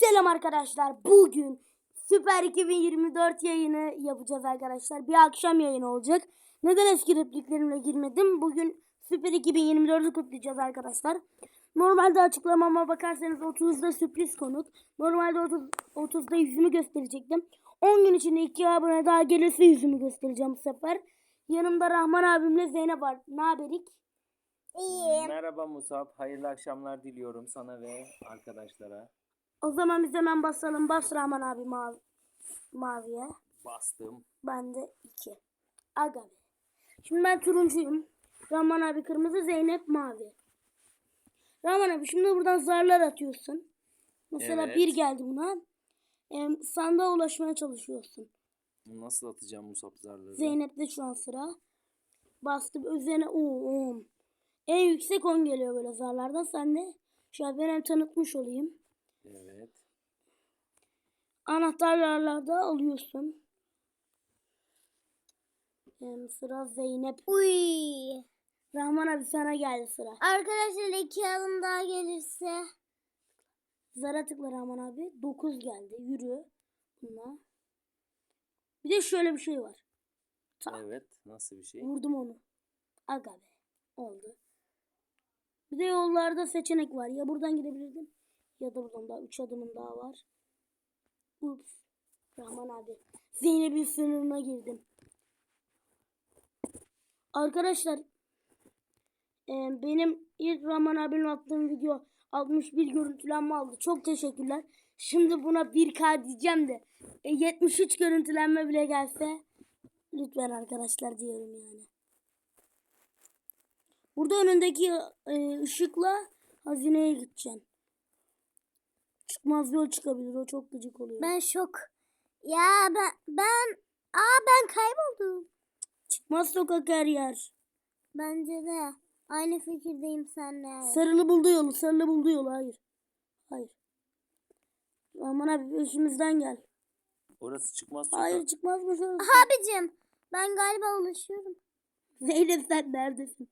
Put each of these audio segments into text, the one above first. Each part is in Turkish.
Selam arkadaşlar. Bugün Süper 2024 yayını yapacağız arkadaşlar. Bir akşam yayını olacak. Neden eski repliklerimle girmedim? Bugün Süper 2024'ü kutlayacağız arkadaşlar. Normalde açıklamama bakarsanız 30'da sürpriz konuk. Normalde 30, 30'da yüzümü gösterecektim. 10 gün içinde 2 abone daha gelirse yüzümü göstereceğim bu sefer. Yanımda Rahman abimle Zeynep var. Ne haberik? İyiyim. Merhaba Musab. Hayırlı akşamlar diliyorum sana ve arkadaşlara. O zaman biz hemen basalım. Bas Rahman abi mavi, maviye. Bastım. Ben de 2. Aga be. Şimdi ben turuncuyum. Rahman abi kırmızı, Zeynep mavi. Rahman abi şimdi buradan zarlar atıyorsun. Mesela Evet. bir geldi buna. Em, sandığa ulaşmaya çalışıyorsun. Nasıl atacağım Musab zarları? Zeynep'te şu an sıra. Bastım üzerine o 10. En yüksek 10 geliyor böyle zarlardan. Sen de şu an ben hem tanıtmış olayım. Evet. Anahtarlarla alıyorsun. Em, sıra Zeynep. Uy. Rahman abi sana geldi sıra. Arkadaşlar iki adım daha gelirse. Zara tıkla Rahman abi. 9 geldi. Yürü. Bununla. Bir de şöyle bir şey var. Tak. Evet. Nasıl bir şey? Vurdum onu. Aga be. Oldu. Bir de yollarda seçenek var. Ya buradan gidebilirdim. Da buradan daha 3 adımın daha var. Ups. Rahman abi. Zeynep'in sınırına girdim. Arkadaşlar e, benim ilk Rahman abinin attığım video 61 görüntülenme aldı. Çok teşekkürler. Şimdi buna 1K diyeceğim de e, 73 görüntülenme bile gelse lütfen arkadaşlar diyorum yani. Burada önündeki e, ışıkla hazineye gideceksin. Çıkmaz yol çıkabilir. O çok gıcık oluyor. Ben şok. Ya ben ben aa ben kayboldum. Çıkmaz sokak her yer. Bence de aynı fikirdeyim seninle. Sarılı buldu yolu. Sarılı buldu yolu. Hayır. Hayır. Aman abi peşimizden gel. Orası çıkmaz sokak. Hayır çıkmazmış orası. Abicim ben galiba ulaşıyorum. Zeynep sen neredesin?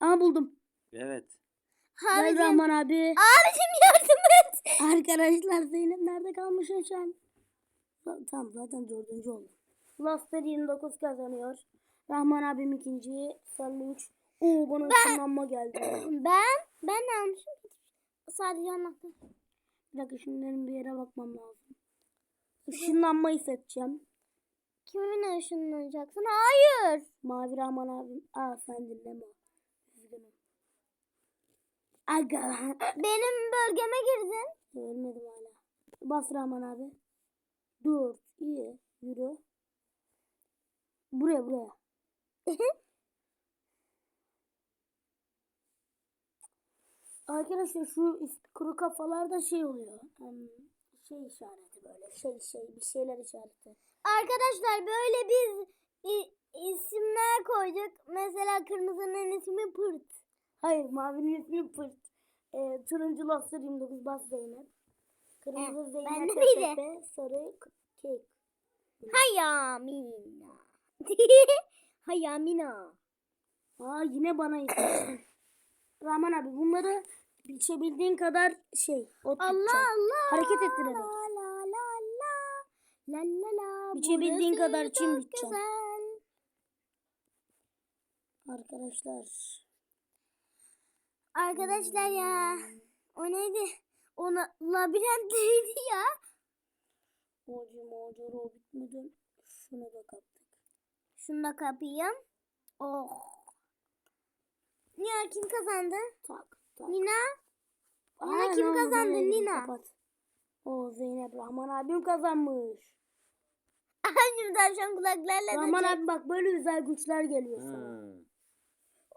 Aa buldum. Evet. Gel Abicim, Rahman abi. abicim yardım. Arkadaşlar Zeynep nerede kalmış şu an? Ta- Tamam zaten dördüncü oldu. Laster 29 kazanıyor. Rahman abim ikinci. Sarılı 3. Oo bana ışınlanma geldi. Ben ben ne almışım? Sadece anahtar. Bir dakika şimdi benim bir yere bakmam lazım. Işınlanmayı seçeceğim. Kiminle ışınlanacaksın? Hayır. Mavi Rahman abim. Aa sen dinleme. Aga. Benim bölgeme girdin. Ölmedim hala. Bas Rahman abi. Dur. iyi. Yürü. Buraya buraya. Arkadaşlar şu kuru kafalarda şey oluyor. Em, şey işareti böyle. Şey şey bir şeyler işareti. Arkadaşlar böyle biz isimler koyduk. Mesela kırmızının ismi Pırt. Hayır mavinin ismi Pırt. E, turuncu Lobster 29 bas Zeynep. Kırmızı Eh, Zeynep? Pepe, sarı kek. Hayamina. Hayamina. Aa yine bana istiyorsun. Rahman abi bunları biçebildiğin kadar şey ot Allah bitecek. Allah. Hareket ettirerek. La la la la. La la Burası kadar çim güzel. Arkadaşlar. Arkadaşlar ya. O neydi? Ona labirentteydi ya. Mocu mocu o bitmeden şunu da kaptık. Şunu da kapayım. Oh. Nina kim kazandı? Tak tak. Nina? Nina Aa, kim kazandı? Nina. Kapat. O Zeynep Rahman abim kazanmış. Annem tavşan kulaklarla Rahman da abi bak böyle güzel güçler geliyor sana. Hmm.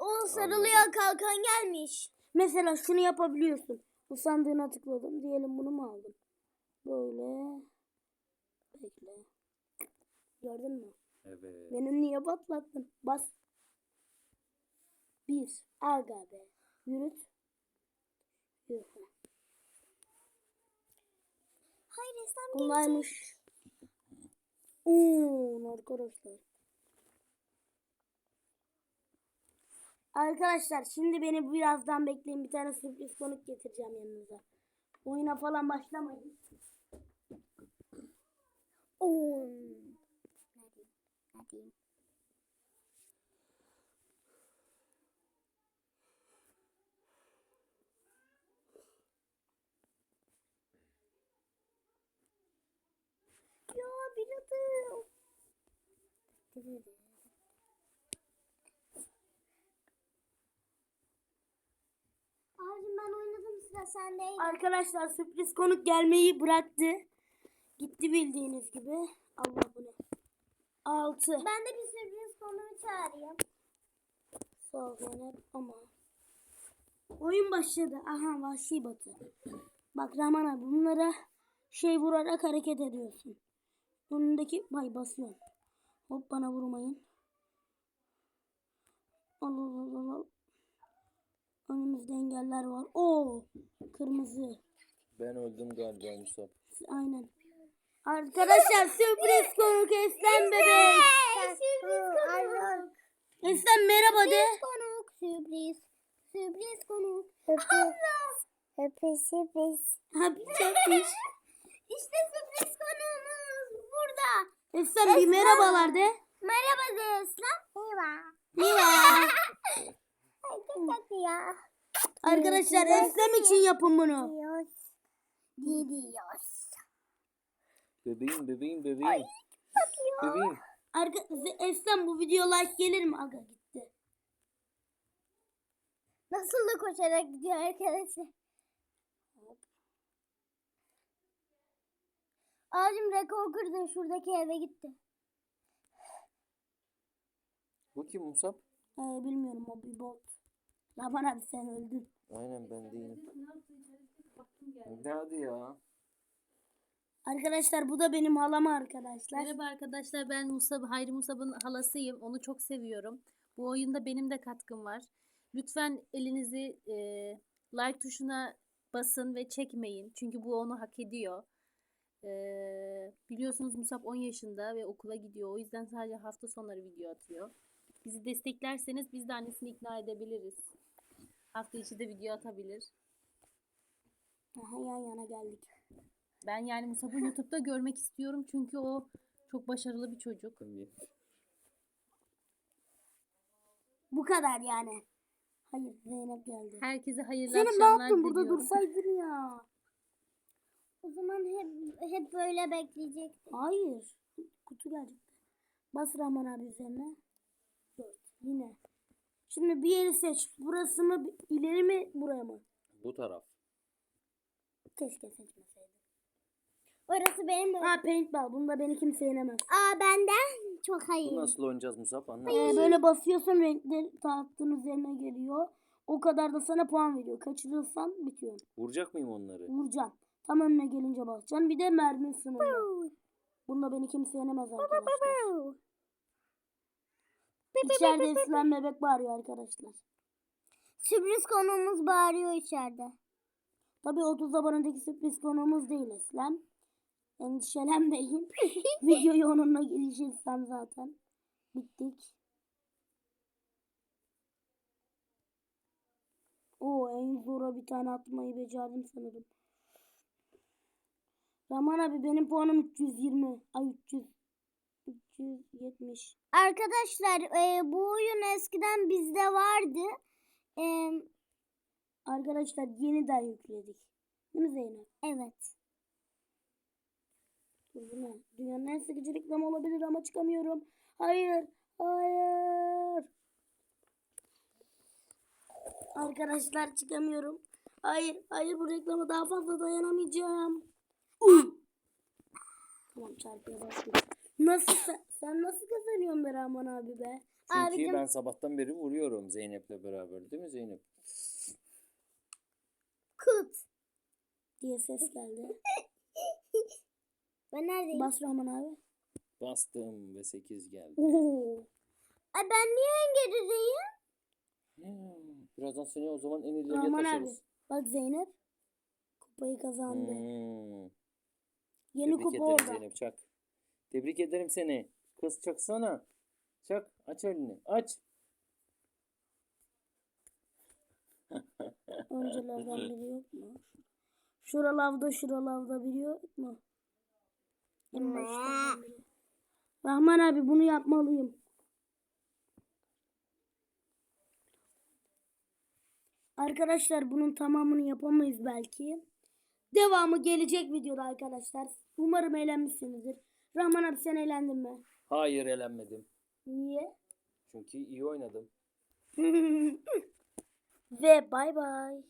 O sarılıyor kalkan gelmiş. Mesela şunu yapabiliyorsun. Bu sandığına tıkladım. Diyelim bunu mu aldım? Böyle. Bekle. Gördün mü? Evet. Benim niye patlattın? Bas. Bir. Aga be. Yürüt. Yürü. Hayır. Kolaymış. Oo, arkadaşlar. Arkadaşlar şimdi beni birazdan bekleyin. Bir tane sürpriz konuk getireceğim yanınıza. Oyuna falan başlamayın. Diyeyim? Ne diyeyim? Ya biliyordum. Abicim ben oynadım sıra sendeydi. Arkadaşlar sürpriz konuk gelmeyi bıraktı. Gitti bildiğiniz gibi. Allah bu ne? 6. Ben de bir sürpriz konuğu çağırayım. Sağ ol Zeynep ama. Oyun başladı. Aha vahşi batı. Bak Rahman abi bunlara şey vurarak hareket ediyorsun. Önündeki bay basıyorsun. Hop bana vurmayın. Al al al al, al. Önümüzde engeller var. Oo kırmızı. Ben öldüm galiba Musab. Aynen. Arkadaşlar sürpriz konuk Eslem bebek. Sürpriz konuk. Eslem merhaba de. Sürpriz konuk. Sürpriz. Sürpriz konuk. Allah. Sürpriz sürpriz. Ha bir çekmiş. İşte sürpriz konuğumuz burada. Eslem bir merhabalar de. Merhaba Zeyaslan. Merhaba. Merhaba. Ay çok tatlı ya. Arkadaşlar Eslem için yapın bunu. Diyoruz. Gidiyoruz. Bebeğim bebeğim bebeğim. Bebeğim. Arka Eslem bu video like gelir mi? Aga gitti. Nasıl da koşarak gidiyor arkadaşlar. Ağacım rekor kırdı. Şuradaki eve gitti. Bu kim Musab? Ee, bilmiyorum o bir bot. Rahman abi sen öldün. Aynen ben değilim. Ne hadi ya? Arkadaşlar bu da benim halam arkadaşlar. Merhaba arkadaşlar ben Musab, Hayri Musab'ın halasıyım. Onu çok seviyorum. Bu oyunda benim de katkım var. Lütfen elinizi e, like tuşuna basın ve çekmeyin. Çünkü bu onu hak ediyor. E, biliyorsunuz Musab 10 yaşında ve okula gidiyor. O yüzden sadece hafta sonları video atıyor. Bizi desteklerseniz biz de annesini ikna edebiliriz. Hafta içi de video atabilir. Aha yan yana geldik. Ben yani Musab'ı YouTube'da görmek istiyorum. Çünkü o çok başarılı bir çocuk. Tabii. Bu kadar yani. Hayır Zeynep geldi. Herkese hayırlı ne akşamlar yaptın burada diliyorum. dursaydın ya. O zaman hep hep böyle bekleyecektik. Hayır. Kutu gelecekti. Bas Rahman abi üzerine. Dört. Yine. Şimdi bir yeri seç. Burası mı? ileri mi? Buraya mı? Bu taraf. Keşke seçmeseydim. Orası benim böyle. Ha paintball. Bunda beni kimse yenemez. Aa benden çok hayır. Bu nasıl oynayacağız Musab? Anlat. Ee, böyle basıyorsun renkleri tahtın üzerine geliyor. O kadar da sana puan veriyor. Kaçırırsan bitiyor. Vuracak mıyım onları? Vuracaksın. Tam önüne gelince basacaksın. Bir de mermi sınırı. Bunda beni kimse yenemez arkadaşlar. İçeride İslam bebek bağırıyor arkadaşlar. Sürpriz konuğumuz bağırıyor içeride. Tabii 30 abonedeki sürpriz konuğumuz değil İslam. Endişelenmeyin. Videoyu onunla girişirsem zaten. Bittik. O en zora bir tane atmayı becerdim sanırım. Rahman abi benim puanım 320. Ay 300. 370. Arkadaşlar e, bu oyun eskiden bizde vardı. E, Arkadaşlar yeniden yükledik. Değil mi Zeynep? evet. Dur? Dünyanın en sıkıcı reklamı olabilir ama çıkamıyorum. Hayır. Hayır. Arkadaşlar çıkamıyorum. Hayır. Hayır bu reklama daha fazla dayanamayacağım. tamam çarpıya bastım. Nasıl sen, sen nasıl kazanıyorsun be Rahman abi be? Çünkü Abicim- ben sabahtan beri vuruyorum Zeynep'le beraber. Değil mi Zeynep? Kut. diye ses geldi. Ben neredeyim? Bas Rahman abi. Bastım ve 8 geldi. Oo. Ay ben niye engelledeyim? Hmm, Birazdan seni o zaman en ileriye Rahman abi. taşırız. Bak Zeynep. Kupayı kazandı. Hmm. Yeni Tebrik kupa ederim orada. Zeynep Çak. Tebrik ederim seni. Kız çaksana. Çak. Aç elini. Aç. Öncelerden biri yok mu? Şura lavda şura lavda biliyor mu? Rahman abi bunu yapmalıyım. Arkadaşlar bunun tamamını yapamayız belki. Devamı gelecek videoda arkadaşlar. Umarım eğlenmişsinizdir. Rahman abi sen eğlendin mi? Hayır elenmedim. Niye? Çünkü iyi oynadım. Ve bay bay.